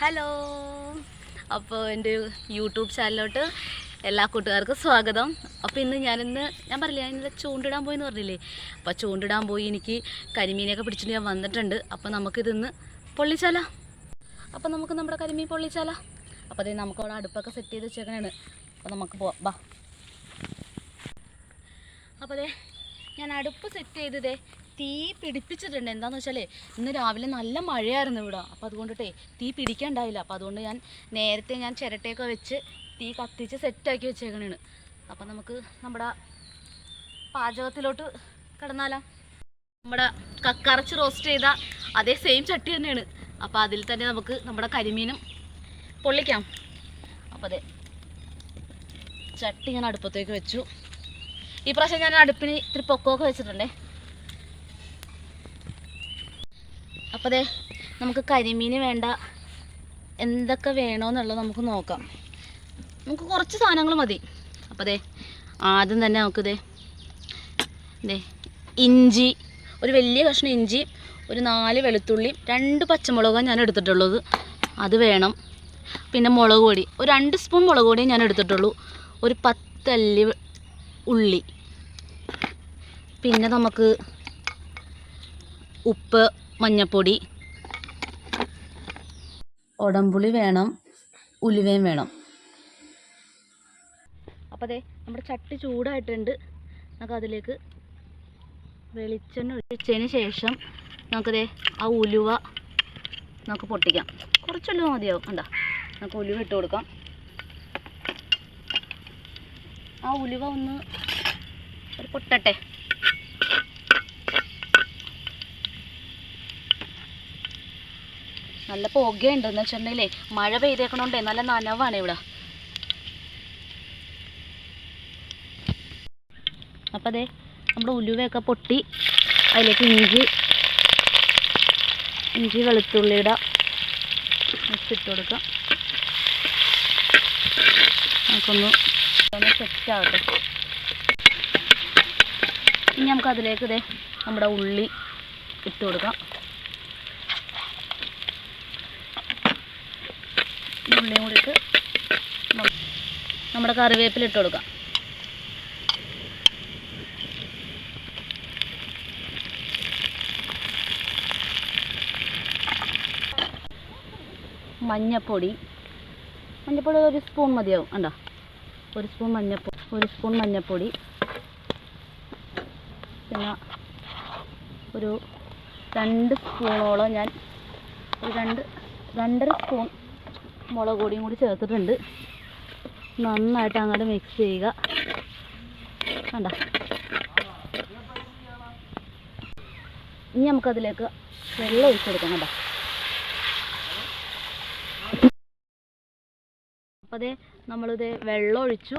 Hello. അപ്പോൾ എന്റെ YouTube ചാനലിലോട്ട് എല്ലാ കൂട്ടുകാർക്കും സ്വാഗതം. അപ്പോൾ ഇന്ന് ഞാനിന്ന് ഞാൻ പറഞ്ഞില്ല ഞാൻ ഇന്നലെ ചൂണ്ടിടാൻ പോയി എന്ന് പറഞ്ഞില്ലേ? അപ്പോൾ ചൂണ്ടിടാൻ പോയി എനിക്ക് കരിമീനൊക്കെ പിടിച്ചിട്ട് ഞാൻ വന്നിട്ടുണ്ട്. അപ്പോൾ നമുക്കിതിന്ന് പൊള്ളിച്ചാല. അപ്പോൾ നമുക്ക് നമ്മുടെ കരിമീൻ പൊള്ളിച്ചാല. അപ്പോൾ അതേ നമുക്ക് അവിടെ അടുപ്പൊക്കെ സെറ്റ് ചെയ്ത് വെച്ചേക്കണാണ്. അപ്പോൾ നമുക്ക് പോവാം. ബാ. അപ്പോൾ അതെ ഞാൻ അടുപ്പ് സെറ്റ് ചെയ്തതേ തീ പിടിപ്പിച്ചിട്ടുണ്ട്. എന്താന്ന് വെച്ചാലേ ഇന്ന് രാവിലെ നല്ല മഴയായിരുന്നു ഇവിടെ. അപ്പോൾ അതുകൊണ്ടിട്ടേ തീ പിടിക്കണ്ടായില്ല. അപ്പോൾ അതുകൊണ്ട് ഞാൻ നേരത്തെ ഞാൻ ചിരട്ടയൊക്കെ വെച്ച് തീ കത്തിച്ച് സെറ്റാക്കി വെച്ചേക്കണേണ്. അപ്പം നമുക്ക് നമ്മുടെ പാചകത്തിലോട്ട് കിടന്നാലോ. നമ്മുടെ കക്കറച്ച് റോസ്റ്റ് ചെയ്ത അതേ സെയിം ചട്ടി തന്നെയാണ്. അപ്പോൾ അതിൽ തന്നെ നമുക്ക് നമ്മുടെ കരിമീനും പൊള്ളിക്കാം. അപ്പോൾ അതെ ചട്ടി ഞാൻ അടുപ്പത്തേക്ക് വെച്ചു. ഈ പ്രാവശ്യം ഞാൻ അടുപ്പിന് ഇത്തിരി പൊക്കമൊക്കെ വെച്ചിട്ടുണ്ടേ. അപ്പോൾ അതെ നമുക്ക് കരിമീന് വേണ്ട. എന്തൊക്കെ വേണമെന്നുള്ളത് നമുക്ക് നോക്കാം. നമുക്ക് കുറച്ച് സാധനങ്ങൾ മതി. അപ്പോൾ അതെ ആദ്യം തന്നെ നമുക്ക് ദേ ദേ ഇഞ്ചി ഒരു വലിയ കഷ്ണം ഇഞ്ചി ഒരു നാല് വെളുത്തുള്ളി രണ്ട് പച്ചമുളകാണ് ഞാൻ എടുത്തിട്ടുള്ളത്. അത് വേണം. പിന്നെ മുളക് പൊടി. ഒരു രണ്ട് സ്പൂൺ മുളക് പൊടിയും ഞാൻ എടുത്തിട്ടുള്ളൂ. ഒരു പത്തല്ലി ഉള്ളി. പിന്നെ നമുക്ക് ഉപ്പ് മഞ്ഞപ്പൊടി. ഉടമ്പുളി വേണം ഉലുവയും വേണം. അപ്പോൾ അതെ നമ്മുടെ ചട്ടി ചൂടായിട്ടുണ്ട്. നമുക്ക് അതിലേക്ക് വെളിച്ചെണ്ണ ഒഴിച്ചതിന് ശേഷം നമുക്കതേ ആ ഉലുവ നമുക്ക് പൊട്ടിക്കാം. കുറച്ച് ഉലുവ മതിയാവും. എന്താ നമുക്ക് ഉലുവ ഇട്ട് കൊടുക്കാം. ആ ഉലുവ ഒന്ന് ഒരു പൊട്ടട്ടെ. നല്ല പുകയുണ്ട് എന്ന് വെച്ചിട്ടുണ്ടെങ്കിലേ മഴ പെയ്തേക്കണോണ്ടേ നല്ല നനവാണ് ഇവിടെ. അപ്പം അതെ നമ്മുടെ ഉലുവയൊക്കെ പൊട്ടി അതിലേക്ക് ഇഞ്ചി ഇഞ്ചി വെളുത്തുള്ളിയുടെ മിക്സ് ഇട്ട് കൊടുക്കാം. നമുക്കൊന്ന് ഒന്ന് സെറ്റ് ആവട്ടെ. ഇനി നമുക്ക് അതിലേക്ക് ഇതേ നമ്മുടെ ഉള്ളി ഇട്ട് കൊടുക്കാം. ഈ കൂടിയിട്ട് നമ്മുടെ കറിവേപ്പില ഇട്ട് കൊടുക്കാം. മഞ്ഞപ്പൊടി. മഞ്ഞപ്പൊടി ഒരു സ്പൂൺ മതിയാവും. കണ്ടോ? ഒരു സ്പൂൺ മഞ്ഞപ്പൊടി. ഒരു സ്പൂൺ മഞ്ഞപ്പൊടി. പിന്നെ ഒരു രണ്ട് സ്പൂണോളം ഞാൻ ഒരു രണ്ട് രണ്ടര സ്പൂൺ മുളക് പൊടിയും കൂടി ചേർത്തിട്ടുണ്ട്. നന്നായിട്ട് അങ്ങോട്ട് മിക്സ് ചെയ്യുക. കണ്ട? ഇനി നമുക്കതിലേക്ക് വെള്ളം ഒഴിച്ച് കൊടുക്കാം കണ്ട? അപ്പോൾ അതേ നമ്മളിത് വെള്ളം ഒഴിച്ചു.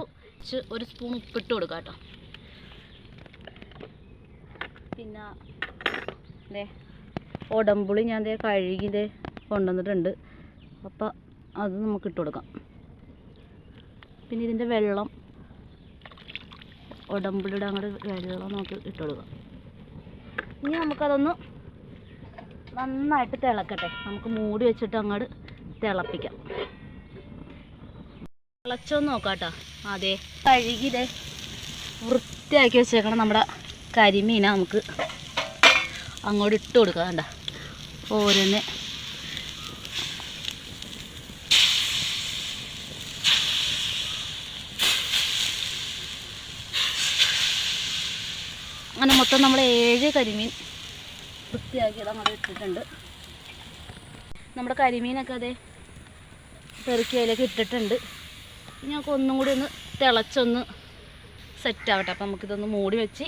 ഒരു സ്പൂൺ ഉപ്പിട്ട് കൊടുക്കാം കേട്ടോ. പിന്നെ ദേ ഉടമ്പുളി ഞാൻ ദേ കഴുകി ദേ കൊണ്ടുവന്നിട്ടുണ്ട്. അപ്പോൾ അത് നമുക്ക് ഇട്ട് കൊടുക്കാം. പിന്നെ ഇതിന്റെ വെള്ളം ഉടമ്പുളിയുടെ അങ്ങോട്ട് വെള്ളം നമുക്ക് ഇട്ട് കൊടുക്കാം. ഇനി നമുക്കതൊന്ന് നന്നായിട്ട് തിളക്കട്ടെ. നമുക്ക് മൂടി വെച്ചിട്ട് അങ്ങോട്ട് തിളപ്പിക്കാം. തിളച്ചൊന്ന് നോക്കാം കേട്ടോ അതെ കഴുകിതേ വൃത്തിയാക്കി വെച്ചേക്കണം നമ്മുടെ കരിമീന നമുക്ക് അങ്ങോട്ട് ഇട്ട് കൊടുക്കാം കണ്ട? ഓരോന്ന് അങ്ങനെ മൊത്തം നമ്മൾ ഏഴ് കരിമീൻ വൃത്തിയാക്കിയത് അങ്ങോട്ട് ഇട്ടിട്ടുണ്ട്. നമ്മുടെ കരിമീനൊക്കെ അതെ പെറുക്കി അതിലേക്ക് ഇട്ടിട്ടുണ്ട്. ഇനി നമുക്ക് ഒന്നും കൂടി ഒന്ന് തിളച്ചൊന്ന് സെറ്റ് ആവട്ടെ. അപ്പം നമുക്കിതൊന്ന് മൂടി വെച്ച്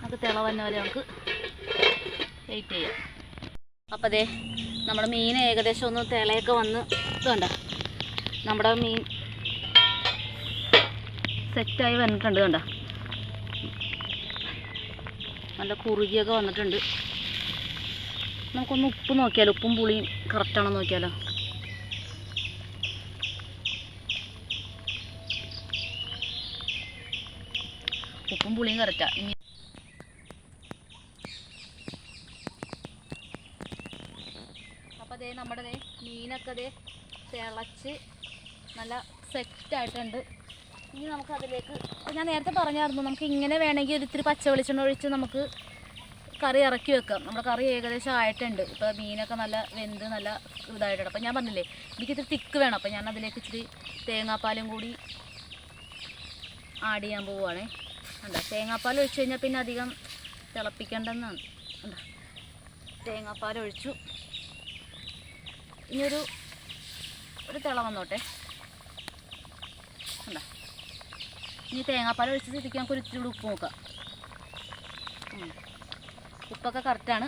നമുക്ക് തിള വന്ന പോലെ നമുക്ക് വെയിറ്റ് ചെയ്യാം. അപ്പം അതെ നമ്മുടെ മീൻ ഏകദേശം ഒന്ന് തിളയൊക്കെ വന്ന് ഇതുണ്ട? നമ്മുടെ മീൻ സെറ്റായി വന്നിട്ടുണ്ട് കണ്ടോ? നല്ല കുറുകിയൊക്കെ വന്നിട്ടുണ്ട്. നമുക്കൊന്ന് ഉപ്പ് നോക്കിയാലോ? ഉപ്പും പുളിയും കറക്റ്റാണോ നോക്കിയാലോ? ഉപ്പും പുളിയും കറക്റ്റാ ഇനി അപ്പോൾ അതേ നമ്മുടെ ദേ മീനൊക്കെ ദേ തിളച്ച് നല്ല സെറ്റായിട്ടുണ്ട് ഇനി നമുക്ക് അതിലേക്ക് ഞാൻ നേരത്തെ പറഞ്ഞായിരുന്നു നമുക്ക് ഇങ്ങനെ വേണമെങ്കിൽ ഒരു ഇത്തിരി പച്ച വെളിച്ചെണ്ണ ഒഴിച്ച് നമുക്ക് കറി ഇറക്കി വെക്കാം. നമ്മുടെ കറി ഏകദേശം ആയിട്ടുണ്ട്. ഇപ്പോൾ മീനൊക്കെ നല്ല വെന്ത് നല്ല ഇതായിട്ടുണ്ട്. അപ്പോൾ ഞാൻ പറഞ്ഞില്ലേ എനിക്ക് ഇത്തിരി തിക്ക് വേണം. അപ്പോൾ ഞാൻ അതിലേക്ക് ഇച്ചിരി തേങ്ങാപ്പാലും കൂടി ആഡ് ചെയ്യാൻ പോവുകയാണേ. കണ്ടോ? തേങ്ങാപ്പാൽ ഒഴിച്ച് കഴിഞ്ഞാൽ പിന്നെ അധികം തിളപ്പിക്കേണ്ടെന്നാണ്. കണ്ടോ? തേങ്ങാപ്പാൽ ഒഴിച്ചു. ഇനിയൊരു ഒരു തിള വന്നോട്ടെ. കണ്ടോ? ഇനി തേങ്ങാപ്പാൽ ഒഴിച്ച് സ്ഥിതിക്ക് നമുക്ക് ഒരിച്ചിരി കൂടി ഉപ്പ് നോക്കാം. ഉപ്പൊക്കെ കറക്റ്റാണ്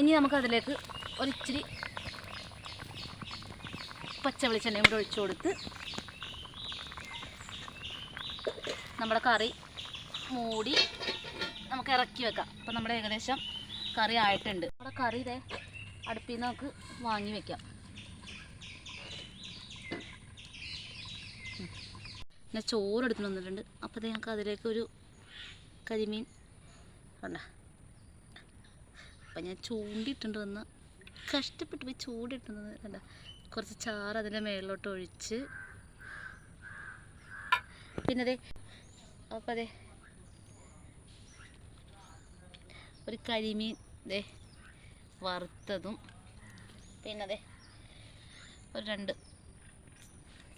ഇനി നമുക്ക് അതിലേക്ക് ഒരിച്ചിരി പച്ച വെളിച്ചെണ്ണയും കൂടെ ഒഴിച്ചു കൊടുത്ത് നമ്മുടെ കറി മൂടി നമുക്ക് ഇറക്കി വെക്കാം. അപ്പം നമ്മുടെ ഏകദേശം കറി ആയിട്ടുണ്ട്. നമ്മുടെ കറി ഇതേ അടുപ്പിൽ നിന്ന് നമുക്ക് വാങ്ങി വെക്കാം. പിന്നെ ചോറ് എടുത്തു വന്നിട്ടുണ്ട് അപ്പോൾ ഞങ്ങൾക്ക് അതിലേക്ക് ഒരു കരിമീൻ വേണ്ട അപ്പം ഞാൻ ചൂണ്ടിയിട്ടുണ്ട് വന്ന് കഷ്ടപ്പെട്ട് പോയി ചൂണ്ടിയിട്ടുണ്ട് കണ്ട. കുറച്ച് ചാറ് അതിന്റെ മേളിലോട്ട് ഒഴിച്ച്. പിന്നെ അതെ അപ്പം അതെ ഒരു കരിമീൻ ദേ വറുത്തതും. പിന്നെ അതെ ഒരു രണ്ട്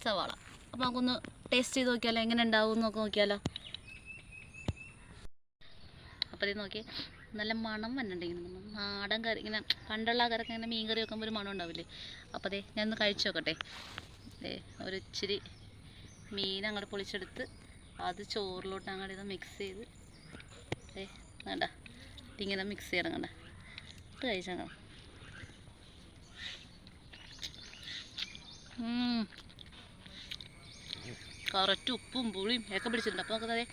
സവാള. അപ്പോൾ നമുക്കൊന്ന് ടേസ്റ്റ് ചെയ്ത് നോക്കിയാലോ? എങ്ങനെ ഉണ്ടാവും നോക്കി നോക്കിയാലോ? അപ്പോൾ ഇത് നോക്കി നല്ല മണം വന്നിട്ടുണ്ട് ഇങ്ങനെ നാടൻ കറി ഇങ്ങനെ പണ്ടുള്ള ആൾക്കാരൊക്കെ ഇങ്ങനെ മീൻ കറി വെക്കുമ്പോൾ ഒരു മണം ഉണ്ടാവില്ലേ? അപ്പോൾ അതെ ഞാൻ ഒന്ന് കഴിച്ചു നോക്കട്ടെ. ഒരു ഇച്ചിരി മീൻ അങ്ങോട്ട് പൊളിച്ചെടുത്ത് അത് ചോറിലോട്ട് അങ്ങോട്ട് ഇത് മിക്സ് ചെയ്ത് ഏ വേണ്ട ഇങ്ങനെ മിക്സ് ചെയ്യണം കണ്ട. ഇത് കഴിച്ചാൽ കറക്റ്റ് ഉപ്പും പുളിയും ഒക്കെ പിടിച്ചിട്ടുണ്ട്. അപ്പോൾ നമുക്കതേ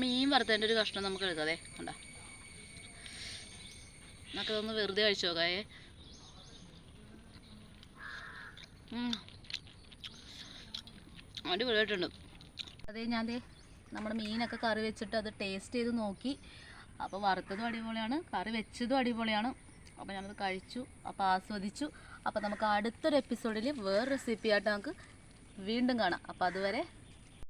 മീൻ വറുത്തതിന്റെ ഒരു കഷ്ണം നമുക്ക് എടുക്കാതെ കണ്ട? നമുക്കതൊന്ന് വെറുതെ കഴിച്ചു നോക്കായേ. അടിപൊളിയായിട്ടുണ്ട്. അതേ ഞാൻ ദേ നമ്മുടെ മീനൊക്കെ കറി വെച്ചിട്ട് അത് ടേസ്റ്റ് ചെയ്ത് നോക്കി. അപ്പോൾ വറുത്തതും അടിപൊളിയാണ് കറി വെച്ചതും അടിപൊളിയാണ്. അപ്പോൾ ഞാനത് കഴിച്ചു അപ്പോൾ ആസ്വദിച്ചു. അപ്പോൾ നമുക്ക് അടുത്തൊരു എപ്പിസോഡിൽ വേറെ റെസിപ്പി ആയിട്ട് നമുക്ക് വീണ്ടും കാണാം. അപ്പോൾ അതുവരെ